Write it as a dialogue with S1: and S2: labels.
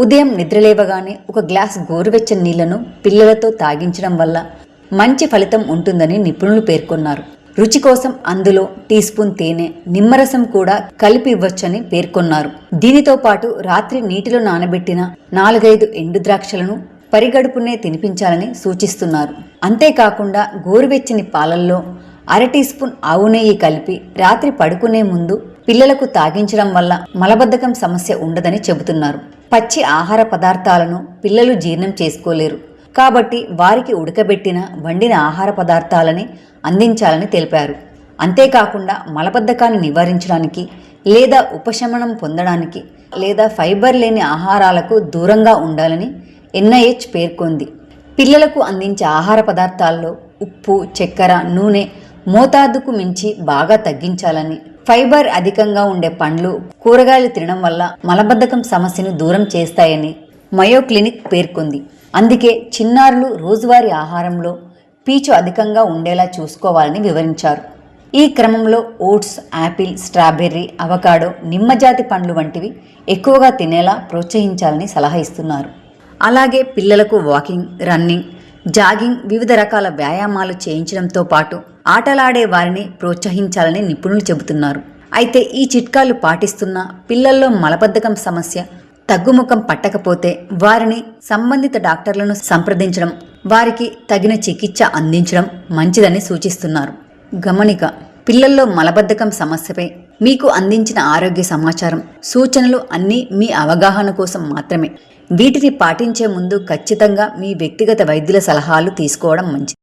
S1: ఉదయం నిద్రలేవగానే ఒక గ్లాస్ గోరువెచ్చని నీళ్ళను పిల్లలతో తాగించడం వల్ల మంచి ఫలితం ఉంటుందని నిపుణులు పేర్కొన్నారు. రుచి కోసం అందులో టీ స్పూన్ తేనె నిమ్మరసం కూడా కలిపి ఇవ్వచ్చని పేర్కొన్నారు. దీనితో పాటు రాత్రి నీటిలో నానబెట్టిన నాలుగైదు ఎండు ద్రాక్షలను పరిగడుపునే తినిపించాలని సూచిస్తున్నారు. అంతేకాకుండా గోరువెచ్చని పాలల్లో అర టీ స్పూన్ ఆవు నెయ్యి కలిపి రాత్రి పడుకునే ముందు పిల్లలకు తాగించడం వల్ల మలబద్ధకం సమస్య ఉండదని చెబుతున్నారు. పచ్చి ఆహార పదార్థాలను పిల్లలు జీర్ణం చేసుకోలేరు. కాబట్టి వారికి ఉడకబెట్టిన వండిన ఆహార పదార్థాలని అందించాలని తెలిపారు. అంతేకాకుండా మలబద్ధకాన్ని నివారించడానికి లేదా ఉపశమనం పొందడానికి లేదా ఫైబర్ లేని ఆహారాలకు దూరంగా ఉండాలని ఎన్ఐహెచ్ పేర్కొంది. పిల్లలకు అందించే ఆహార పదార్థాల్లో ఉప్పు చక్కెర నూనె మోతాదుకు మించి బాగా తగ్గించాలని. ఫైబర్ అధికంగా ఉండే పండ్లు కూరగాయలు తినడం వల్ల మలబద్ధకం సమస్యను దూరం చేస్తాయని మయో క్లినిక్ పేర్కొంది. అందుకే చిన్నారులు రోజువారీ ఆహారంలో పీచు అధికంగా ఉండేలా చూసుకోవాలని వివరించారు. ఈ క్రమంలో ఓట్స్ యాపిల్ స్ట్రాబెర్రీ అవకాడో నిమ్మజాతి పండ్లు వంటివి ఎక్కువగా తినేలా ప్రోత్సహించాలని సలహా ఇస్తున్నారు. అలాగే పిల్లలకు వాకింగ్ రన్నింగ్ జాగింగ్ వివిధ రకాల వ్యాయామాలు చేయించడంతో పాటు ఆటలాడే వారిని ప్రోత్సహించాలని నిపుణులు చెబుతున్నారు. అయితే ఈ చిట్కాలు పాటిస్తున్న పిల్లల్లో మలబద్ధకం సమస్య తగ్గుముఖం పట్టకపోతే వారిని సంబంధిత డాక్టర్లను సంప్రదించడం వారికి తగిన చికిత్స అందించడం మంచిదని సూచిస్తున్నారు. గమనిక పిల్లల్లో మలబద్ధకం సమస్యపై మీకు అందించిన ఆరోగ్య సమాచారం సూచనలు అన్నీ మీ అవగాహన కోసం మాత్రమే. వీటిని పాటించే ముందు ఖచ్చితంగా మీ వ్యక్తిగత వైద్యుల సలహాలు తీసుకోవడం మంచిది.